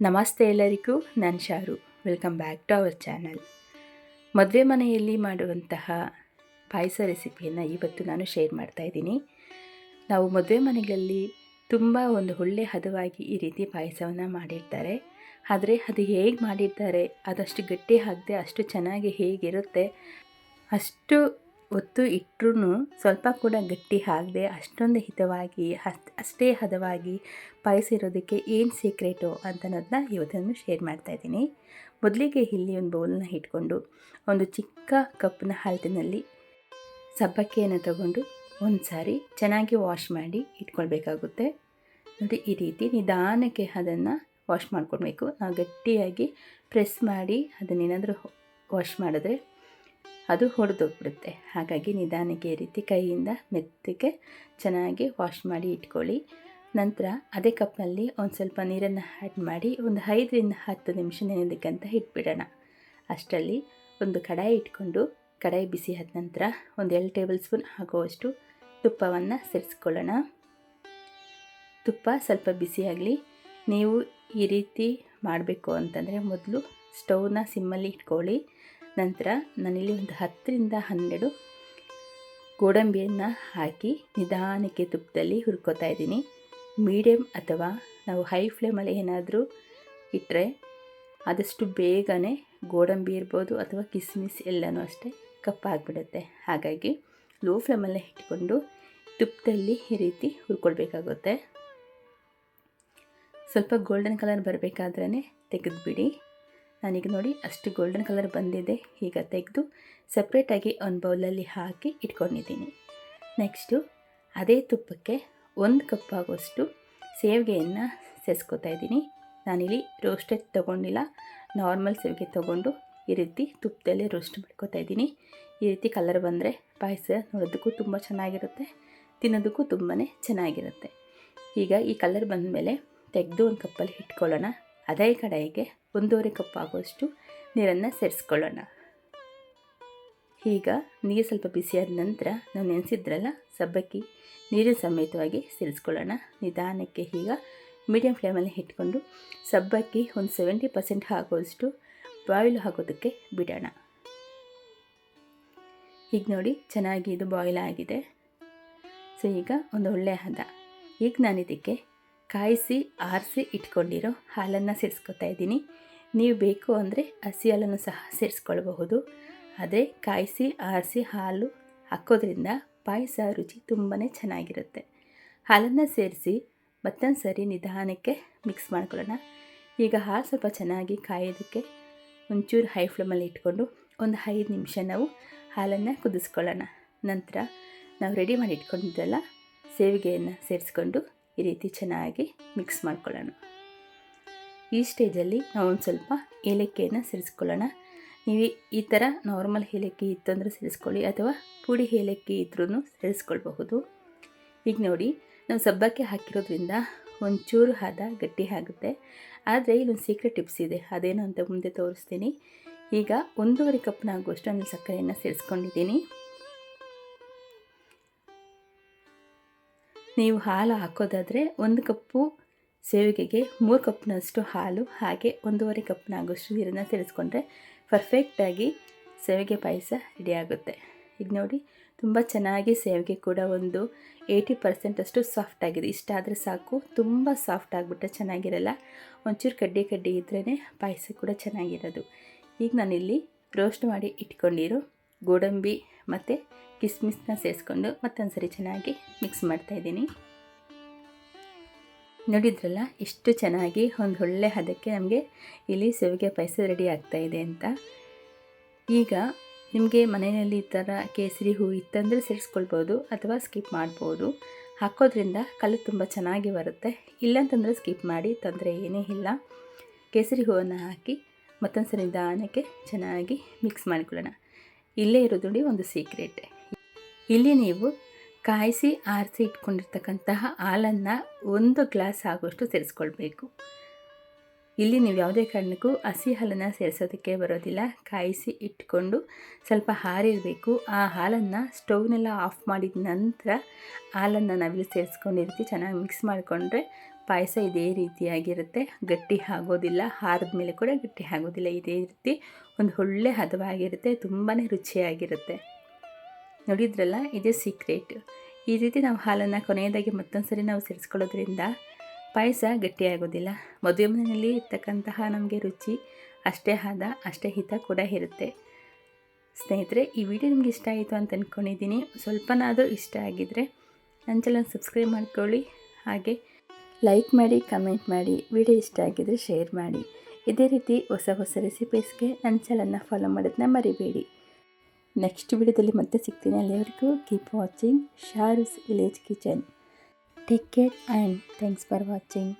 ನಮಸ್ತೆ ಎಲ್ಲರಿಗೂ, ನಾನು Sharu. Welcome back to our channel ಮದುವೆ ಮನೆಯಲ್ಲಿ ಮಾಡುವಂತಹ ಪಾಯಸ ರೆಸಿಪಿಯನ್ನು ಇವತ್ತು ನಾನು ಶೇರ್ ಮಾಡ್ತಾ ಇದ್ದೀನಿ. ನಾವು ಮದುವೆ ಮನೆಗಳಲ್ಲಿ ತುಂಬ ಒಂದು ಒಳ್ಳೆ ಹದವಾಗಿ ಈ ರೀತಿ ಪಾಯಸವನ್ನು ಮಾಡಿರ್ತಾರೆ. ಆದರೆ ಅದು ಹೇಗೆ ಮಾಡಿರ್ತಾರೆ, ಅದಷ್ಟು ಗಟ್ಟಿ ಆಗದೆ ಅಷ್ಟು ಚೆನ್ನಾಗಿ ಹೇಗಿರುತ್ತೆ, ಅಷ್ಟು ಒತ್ತು ಇಟ್ಟರೂ ಸ್ವಲ್ಪ ಕೂಡ ಗಟ್ಟಿ ಆಗದೆ ಅಷ್ಟೊಂದು ಹಿತವಾಗಿ, ಅಷ್ಟೇ ಹದವಾಗಿ ಪಾಯಸ ಇರೋದಕ್ಕೆ ಏನು ಸೀಕ್ರೆಟು ಅಂತ ಅನ್ನೋದನ್ನ ಇವತ್ತನ್ನು ಶೇರ್ ಮಾಡ್ತಾ ಇದ್ದೀನಿ. ಮೊದಲಿಗೆ ಇಲ್ಲಿ ಒಂದು ಬೌಲನ್ನ ಇಟ್ಕೊಂಡು ಒಂದು ಚಿಕ್ಕ ಕಪ್ನ ಹಾಲ್ತಿನಲ್ಲಿ ಸಬ್ಬಕ್ಕಿಯನ್ನು ತಗೊಂಡು ಒಂದು ಸಾರಿ ಚೆನ್ನಾಗಿ ವಾಶ್ ಮಾಡಿ ಇಟ್ಕೊಳ್ಬೇಕಾಗುತ್ತೆ. ನೋಡಿ, ಈ ರೀತಿ ನಿಧಾನಕ್ಕೆ ಅದನ್ನು ವಾಶ್ ಮಾಡ್ಕೊಳ್ಬೇಕು. ನಾವು ಗಟ್ಟಿಯಾಗಿ ಪ್ರೆಸ್ ಮಾಡಿ ಅದನ್ನೇನಾದರೂ ವಾಶ್ ಮಾಡಿದ್ರೆ ಅದು ಹೊಡೆದೋಗ್ಬಿಡುತ್ತೆ. ಹಾಗಾಗಿ ನಿಧಾನಕ್ಕೆ ರೀತಿ ಕೈಯಿಂದ ಮೆತ್ತಗೆ ಚೆನ್ನಾಗಿ ವಾಶ್ ಮಾಡಿ ಇಟ್ಕೊಳ್ಳಿ. ನಂತರ ಅದೇ ಕಪ್ನಲ್ಲಿ ಒಂದು ಸ್ವಲ್ಪ ನೀರನ್ನು ಆ್ಯಡ್ ಮಾಡಿ ಒಂದು ಐದರಿಂದ ಹತ್ತು ನಿಮಿಷ ನೆನೆದಕ್ಕಂತ ಇಟ್ಬಿಡೋಣ. ಅಷ್ಟರಲ್ಲಿ ಒಂದು ಕಡಾಯಿ ಇಟ್ಕೊಂಡು ಕಡಾಯಿ ಬಿಸಿ ಆದ ನಂತರ ಒಂದು ಎರಡು ಟೇಬಲ್ ಸ್ಪೂನ್ ಹಾಕುವಷ್ಟು ತುಪ್ಪವನ್ನು ಸೇರಿಸ್ಕೊಳ್ಳೋಣ. ತುಪ್ಪ ಸ್ವಲ್ಪ ಬಿಸಿಯಾಗಲಿ ನೀವು ಈ ರೀತಿ ಮಾಡಬೇಕು ಅಂತಂದರೆ ಮೊದಲು ಸ್ಟೌವ್ನ ಸಿಮ್ಮಲ್ಲಿ ಇಟ್ಕೊಳ್ಳಿ. ನಂತರ ನಾನಿಲ್ಲಿ ಒಂದು ಹತ್ತರಿಂದ ಹನ್ನೆರಡು ಗೋಡಂಬಿಯನ್ನು ಹಾಕಿ ನಿಧಾನಕ್ಕೆ ತುಪ್ಪದಲ್ಲಿ ಹುರ್ಕೋತಾ ಇದ್ದೀನಿ. ಮೀಡಿಯಮ್ ಅಥವಾ ನಾವು ಹೈ ಫ್ಲೇಮಲ್ಲಿ ಏನಾದರೂ ಇಟ್ಟರೆ ಆದಷ್ಟು ಬೇಗನೆ ಗೋಡಂಬಿ ಇರ್ಬೋದು ಅಥವಾ ಕಿಸ್ಮಿಸ್ ಎಲ್ಲನೂ ಅಷ್ಟೇ ಕಪ್ಪಾಗಿಬಿಡುತ್ತೆ. ಹಾಗಾಗಿ ಲೋ ಫ್ಲೇಮಲ್ಲೇ ಇಟ್ಕೊಂಡು ತುಪ್ಪದಲ್ಲಿ ಈ ರೀತಿ ಹುರ್ಕೊಳ್ಬೇಕಾಗುತ್ತೆ. ಸ್ವಲ್ಪ ಗೋಲ್ಡನ್ ಕಲರ್ ಬರಬೇಕಾದ್ರೆ ತೆಗೆದುಬಿಡಿ. ನಾನೀಗ ನೋಡಿ ಅಷ್ಟು ಗೋಲ್ಡನ್ ಕಲರ್ ಬಂದಿದೆ. ಈಗ ತೆಗೆದು ಸಪ್ರೇಟಾಗಿ ಒಂದು ಬೌಲಲ್ಲಿ ಹಾಕಿ ಇಟ್ಕೊಂಡಿದ್ದೀನಿ. ನೆಕ್ಸ್ಟು ಅದೇ ತುಪ್ಪಕ್ಕೆ ಒಂದು ಕಪ್ ಆಗುವಷ್ಟು ಸೇವಿಗೆಯನ್ನು ಸೇಸ್ಕೊತಾ ಇದ್ದೀನಿ. ನಾನಿಲ್ಲಿ ರೋಸ್ಟೆಡ್ ತೊಗೊಂಡಿಲ್ಲ. ನಾರ್ಮಲ್ ಸೇವಿಗೆ ತೊಗೊಂಡು ಈ ರೀತಿ ತುಪ್ಪದಲ್ಲೇ ರೋಸ್ಟ್ ಮಾಡ್ಕೋತಾ ಇದ್ದೀನಿ. ಈ ರೀತಿ ಕಲರ್ ಬಂದರೆ ಪಾಯಸ ನೋಡೋದಕ್ಕೂ ತುಂಬ ಚೆನ್ನಾಗಿರುತ್ತೆ, ತಿನ್ನೋದಕ್ಕೂ ತುಂಬಾ ಚೆನ್ನಾಗಿರುತ್ತೆ. ಈಗ ಈ ಕಲರ್ ಬಂದ ಮೇಲೆ ತೆಗೆದು ಒಂದು ಕಪ್ಪಲ್ಲಿ ಇಟ್ಕೊಳ್ಳೋಣ. ಅದೇ ಕಡೆಗೆ ಒಂದೂವರೆ ಕಪ್ ಆಗುವಷ್ಟು ನೀರನ್ನು ಸೇರಿಸ್ಕೊಳ್ಳೋಣ. ಈಗ ನೀರು ಸ್ವಲ್ಪ ಬಿಸಿಯಾದ ನಂತರ ನಾವು ನೆನೆಸಿದ್ರಲ್ಲ ಸಬ್ಬಕ್ಕಿ ನೀರಿನ ಸಮೇತವಾಗಿ ಸೇರಿಸ್ಕೊಳ್ಳೋಣ. ನಿಧಾನಕ್ಕೆ ಈಗ ಮೀಡಿಯಂ ಫ್ಲೇಮಲ್ಲಿ ಇಟ್ಕೊಂಡು ಸಬ್ಬಕ್ಕಿ ಒಂದು ಸೆವೆಂಟಿ ಪರ್ಸೆಂಟ್ ಆಗುವಷ್ಟು ಬಾಯ್ಲ್ ಆಗೋದಕ್ಕೆ ಬಿಡೋಣ. ಈಗ ನೋಡಿ ಚೆನ್ನಾಗಿ ಇದು ಬಾಯ್ಲ್ ಆಗಿದೆ. ಸೊ ಈಗ ಒಂದು ಒಳ್ಳೆಯ ಹದ. ಈಗ ನಾನು ಇದಕ್ಕೆ ಕಾಯಿಸಿ, ಆರಿಸಿ ಇಟ್ಕೊಂಡಿರೋ ಹಾಲನ್ನು ಸೇರಿಸ್ಕೊತಾ ಇದ್ದೀನಿ. ನೀವು ಬೇಕು ಅಂದರೆ ಹಸಿ ಹಾಲನ್ನು ಸಹ ಸೇರಿಸ್ಕೊಳ್ಬಹುದು. ಆದರೆ ಕಾಯಿಸಿ, ಆರಿಸಿ ಹಾಲು ಹಾಕೋದ್ರಿಂದ ಪಾಯಸ ರುಚಿ ತುಂಬಾ ಚೆನ್ನಾಗಿರುತ್ತೆ. ಹಾಲನ್ನು ಸೇರಿಸಿ ಮತ್ತೊಂದು ಸರಿ ನಿಧಾನಕ್ಕೆ ಮಿಕ್ಸ್ ಮಾಡ್ಕೊಳ್ಳೋಣ. ಈಗ ಹಾಲು ಸ್ವಲ್ಪ ಚೆನ್ನಾಗಿ ಕಾಯೋದಕ್ಕೆ ಒಂಚೂರು ಹೈ ಫ್ಲೇಮಲ್ಲಿ ಇಟ್ಕೊಂಡು ಒಂದು ಐದು ನಿಮಿಷ ನಾವು ಹಾಲನ್ನು ಕುದಿಸ್ಕೊಳ್ಳೋಣ. ನಂತರ ನಾವು ರೆಡಿ ಮಾಡಿ ಇಟ್ಕೊಂಡಿದ್ದೆಲ್ಲ ಸೇವಿಗೆಯನ್ನು ಸೇರಿಸ್ಕೊಂಡು ಈ ರೀತಿ ಚೆನ್ನಾಗಿ ಮಿಕ್ಸ್ ಮಾಡ್ಕೊಳ್ಳೋಣ. ಈ ಸ್ಟೇಜಲ್ಲಿ ನಾವು ಒಂದು ಸ್ವಲ್ಪ ಏಲಕ್ಕಿಯನ್ನು ಸೇರಿಸ್ಕೊಳ್ಳೋಣ. ನೀವು ಈ ಥರ ನಾರ್ಮಲ್ ಏಲಕ್ಕಿ ಇತ್ತು ಅಂದರೆ ಸೇರಿಸ್ಕೊಳ್ಳಿ ಅಥವಾ ಪುಡಿ ಏಲಕ್ಕಿ ಇದ್ರೂ ಸೇರಿಸ್ಕೊಳ್ಬಹುದು. ಈಗ ನೋಡಿ, ನಾವು ಸಬ್ಬಕ್ಕೆ ಹಾಕಿರೋದ್ರಿಂದ ಒಂಚೂರು ಹದ ಗಟ್ಟಿ ಆಗುತ್ತೆ. ಆದರೆ ಇಲ್ಲೊಂದು ಸೀಕ್ರೆಟ್ ಟಿಪ್ಸ್ ಇದೆ, ಅದೇನು ಅಂತ ಮುಂದೆ ತೋರಿಸ್ತೀನಿ. ಈಗ ಒಂದೂವರೆ ಕಪ್ನಾಗುವಷ್ಟು ನಾನು ಸಕ್ಕರೆಯನ್ನು ಸೇರಿಸ್ಕೊಂಡಿದ್ದೀನಿ. ನೀವು ಹಾಲು ಹಾಕೋದಾದರೆ ಒಂದು ಕಪ್ಪು ಸೇವಿಗೆಗೆ ಮೂರು ಕಪ್ನಷ್ಟು ಹಾಲು, ಹಾಗೆ ಒಂದೂವರೆ ಕಪ್ನಾಗೋಷ್ಟು ನೀರನ್ನು ಸೇರಿಸ್ಕೊಂಡ್ರೆ ಪರ್ಫೆಕ್ಟಾಗಿ ಸೇವಿಗೆ ಪಾಯಸ ರೆಡಿ ಆಗುತ್ತೆ. ಈಗ ನೋಡಿ, ತುಂಬ ಚೆನ್ನಾಗಿ ಸೇವಿಗೆ ಕೂಡ ಒಂದು ಏಯ್ಟಿ ಪರ್ಸೆಂಟಷ್ಟು ಸಾಫ್ಟ್ ಆಗಿದೆ. ಇಷ್ಟ ಆದರೆ ಸಾಕು, ತುಂಬ ಸಾಫ್ಟ್ ಆಗಿಬಿಟ್ರೆ ಚೆನ್ನಾಗಿರಲ್ಲ. ಒಂಚೂರು ಕಡ್ಡಿ ಕಡ್ಡಿ ಇದ್ರೇ ಪಾಯಸ ಕೂಡ ಚೆನ್ನಾಗಿರೋದು. ಈಗ ನಾನಿಲ್ಲಿ ರೋಸ್ಟ್ ಮಾಡಿ ಇಟ್ಕೊಂಡಿರೋ ಗೋಡಂಬಿ ಮತ್ತು ಕಿಸ್ಮಿಸ್ನ ಸೇರಿಸ್ಕೊಂಡು ಮತ್ತೊಂದು ಸರಿ ಚೆನ್ನಾಗಿ ಮಿಕ್ಸ್ ಮಾಡ್ತಾಯಿದ್ದೀನಿ ನೋಡಿದ್ರಲ್ಲ, ಎಷ್ಟು ಚೆನ್ನಾಗಿ ಒಂದು ಒಳ್ಳೆ ಹದಕ್ಕೆ ನಮಗೆ ಇಲ್ಲಿ ಸೆವಿಗೆ ಪಾಯಸ ರೆಡಿ ಆಗ್ತಾಯಿದೆ ಅಂತ. ಈಗ ನಿಮಗೆ ಮನೆಯಲ್ಲಿ ಈ ಥರ ಕೇಸರಿ ಹೂ ಇತ್ತಂದರೆ ಸೇರಿಸ್ಕೊಳ್ಬೋದು ಅಥವಾ ಸ್ಕಿಪ್ ಮಾಡ್ಬೋದು. ಹಾಕೋದ್ರಿಂದ ಕಲರ್ ತುಂಬ ಚೆನ್ನಾಗಿ ಬರುತ್ತೆ. ಇಲ್ಲಂತಂದರೆ ಸ್ಕಿಪ್ ಮಾಡಿ, ತೊಂದರೆ ಏನೇ ಇಲ್ಲ. ಕೇಸರಿ ಹೂವನ್ನು ಹಾಕಿ ಮತ್ತೊಂದು ಸರಿ ನಿಧಾನಕ್ಕೆ ಚೆನ್ನಾಗಿ ಮಿಕ್ಸ್ ಮಾಡಿಕೊಳ್ಳೋಣ. ಇಲ್ಲೇ ಇರೋದು ನೋಡಿ ಒಂದು ಸೀಕ್ರೆಟ್ ಇಲ್ಲಿ ನೀವು ಕಾಯಿಸಿ ಆರಿಸಿ ಇಟ್ಕೊಂಡಿರ್ತಕ್ಕಂತಹ ಹಾಲನ್ನು ಒಂದು ಗ್ಲಾಸ್ ಆಗುವಷ್ಟು ಸೇರಿಸ್ಕೊಳ್ಬೇಕು. ಇಲ್ಲಿ ನೀವು ಯಾವುದೇ ಕಾರಣಕ್ಕೂ ಹಸಿ ಹಾಲನ್ನು ಸೇರಿಸೋದಕ್ಕೆ ಬರೋದಿಲ್ಲ. ಕಾಯಿಸಿ ಇಟ್ಕೊಂಡು ಸ್ವಲ್ಪ ಹಾರಿರಬೇಕು. ಆ ಹಾಲನ್ನು ಸ್ಟೌವ್ನೆಲ್ಲ ಆಫ್ ಮಾಡಿದ ನಂತರ ಹಾಲನ್ನು ನಾವಿಲ್ಲಿ ಸೇರಿಸ್ಕೊಂಡಿರ್ತೀವಿ. ಚೆನ್ನಾಗಿ ಮಿಕ್ಸ್ ಮಾಡಿಕೊಂಡ್ರೆ ಪಾಯಸ ಇದೇ ರೀತಿಯಾಗಿರುತ್ತೆ. ಗಟ್ಟಿ ಆಗೋದಿಲ್ಲ, ಹಾರದ ಮೇಲೆ ಕೂಡ ಗಟ್ಟಿ ಆಗೋದಿಲ್ಲ, ಇದೇ ರೀತಿ. ಒಂದು ಒಳ್ಳೆ ಹದವಾಗಿರುತ್ತೆ ತುಂಬಾ ರುಚಿಯಾಗಿರುತ್ತೆ. ನೋಡಿದ್ರಲ್ಲ, ಇದೇ ಸೀಕ್ರೆಟ್ ಈ ರೀತಿ ನಾವು ಹಾಲನ್ನು ಕೊನೆಯದಾಗಿ ಮತ್ತೊಂದು ಸರಿ ನಾವು ಸೇರಿಸ್ಕೊಳ್ಳೋದ್ರಿಂದ ಪಾಯಸ ಗಟ್ಟಿಯಾಗೋದಿಲ್ಲ ಮದುವೆ ಮನೆಯಲ್ಲಿ ಇರ್ತಕ್ಕಂತಹ ನಮಗೆ ರುಚಿ ಅಷ್ಟೇ ಹದ ಅಷ್ಟೇ ಹಿತ ಕೂಡ ಇರುತ್ತೆ. ಸ್ನೇಹಿತರೆ, ಈ ವಿಡಿಯೋ ನಿಮಗೆ ಇಷ್ಟ ಆಯಿತು ಅಂತ ಅಂದ್ಕೊಂಡಿದ್ದೀನಿ ಸ್ವಲ್ಪನಾದರೂ ಇಷ್ಟ ಆಗಿದ್ದರೆ ನನ್ನ ಚಾನಲ್ ಸಬ್ಸ್ಕ್ರೈಬ್ ಮಾಡ್ಕೊಳ್ಳಿ. ಹಾಗೆ ಲೈಕ್ ಮಾಡಿ ಕಮೆಂಟ್ ಮಾಡಿ ವಿಡಿಯೋ ಇಷ್ಟ ಆಗಿದ್ದರೆ ಶೇರ್ ಮಾಡಿ. ಇದೇ ರೀತಿ ಹೊಸ ಹೊಸ ರೆಸಿಪೀಸ್ಗೆ ನನ್ನ ಚಾನಲ್ನ ಫಾಲೋ ಮಾಡೋದನ್ನ ಮರಿಬೇಡಿ. ನೆಕ್ಸ್ಟ್ ವಿಡಿಯೋದಲ್ಲಿ ಮತ್ತೆ ಸಿಗ್ತೀನಿ ಅಲ್ಲಿವರೆಗೂ. Keep watching Sharu's village kitchen take care and thanks for watching